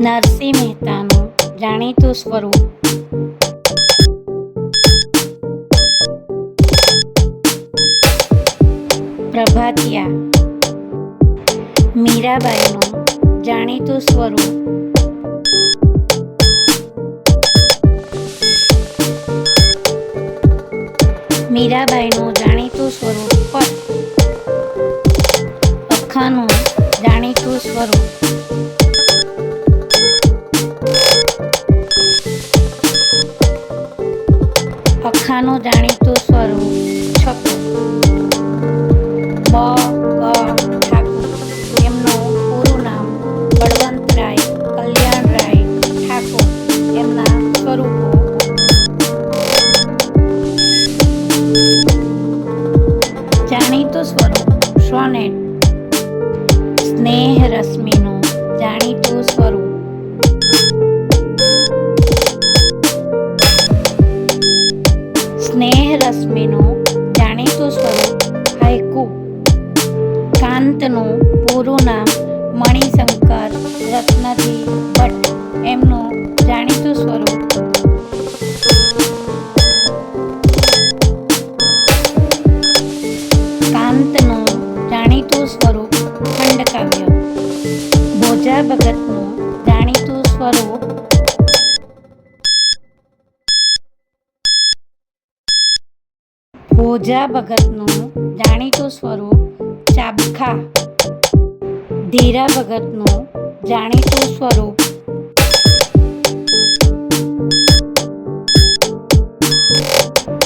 નરસિંહ મહેતાનું જાણીતું સ્વરૂપ. પ્રભાતિયા. મીરાબાઈનું જાણીતું સ્વરૂપ. મીરાબાઈનું જાણીતું સ્વરૂપ પર અખાનું અખાનું જાણીતું સ્વરૂપ છપુ. બ ઠાકુર. એમનું પૂરું નામ બળવંતરાય કલ્યાણરાય ઠાકુર એમના સ્વરૂપો. જાણીતું સ્વરૂપ સોનેટ. સ્નેહ રશ્મિનું જાણીતું સ્વરૂપ કાંતનું પૂરું નામ મણિશંકર રત્નજી ભટ્ટ એમનું જાણીતું સ્વરૂપ. કાંતનું જાણીતું સ્વરૂપ ખંડકાવ્ય. ભોજા ભગતનું જાણીતું સ્વરૂપ ભોજા ભગતનું જાણીતું સ્વરૂપ ચાબખા ધીરા ભગતનું જાણીતું સ્વરૂપ.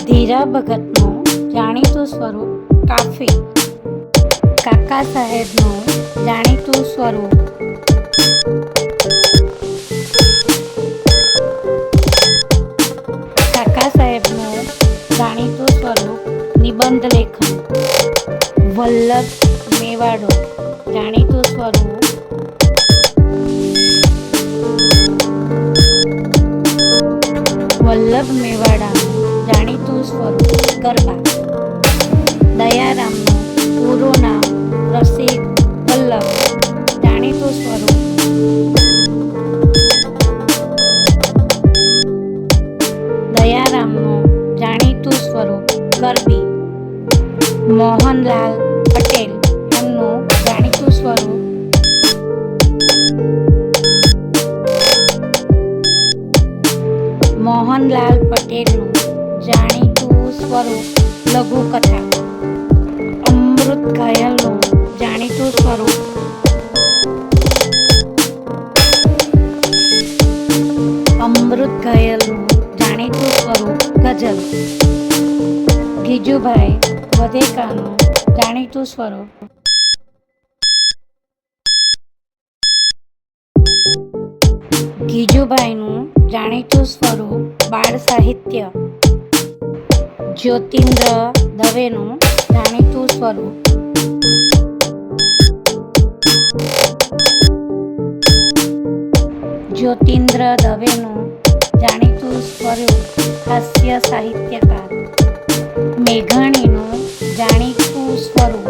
ધીરા ભગતનું જાણીતું સ્વરૂપ કાફી. કાકા સાહેબનું જાણીતું સ્વરૂપ. કાકા સાહેબનું જાણીતું સ્વરૂપ નિબંધ લેખન. વલ્લભ મેવાડો જાણીતું સ્વરૂપ વલ્લભ મેવાડાનું જાણીતું સ્વરૂપ ગરબા. દયારામનું પૂરું નામ રસિક વલ્લભ. જાણીતું સ્વરૂપ દયારામનું જાણીતું સ્વરૂપ ગરબી. મોહનલાલ પટેલ. મોહનલાલ પટેલનું જાણીતું સ્વરૂપ લઘુકથા. અમૃત ઘાયલનું જાણીતું સ્વરૂપ. અમૃત ઘાયલનું જાણીતું સ્વરૂપ ગઝલ. ગીજુભાઈ વધેકાનું જાણીતું સ્વરૂપ. ગીજુભાઈનું જાણીતું સ્વરૂપ બાળ સાહિત્ય. જ્યોતિન્દ્ર દવેનું જાણીતું સ્વરૂપ. જ્યોતિન્દ્ર દવેનું જાણીતું સ્વરૂપ હાસ્ય સાહિત્યકાર. મેઘાણીનું જાણીતું સ્વરૂપ.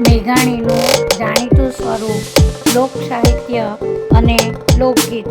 મેઘાણીનું સ્વરૂપ લોક સાહિત્ય અને લોકગીત.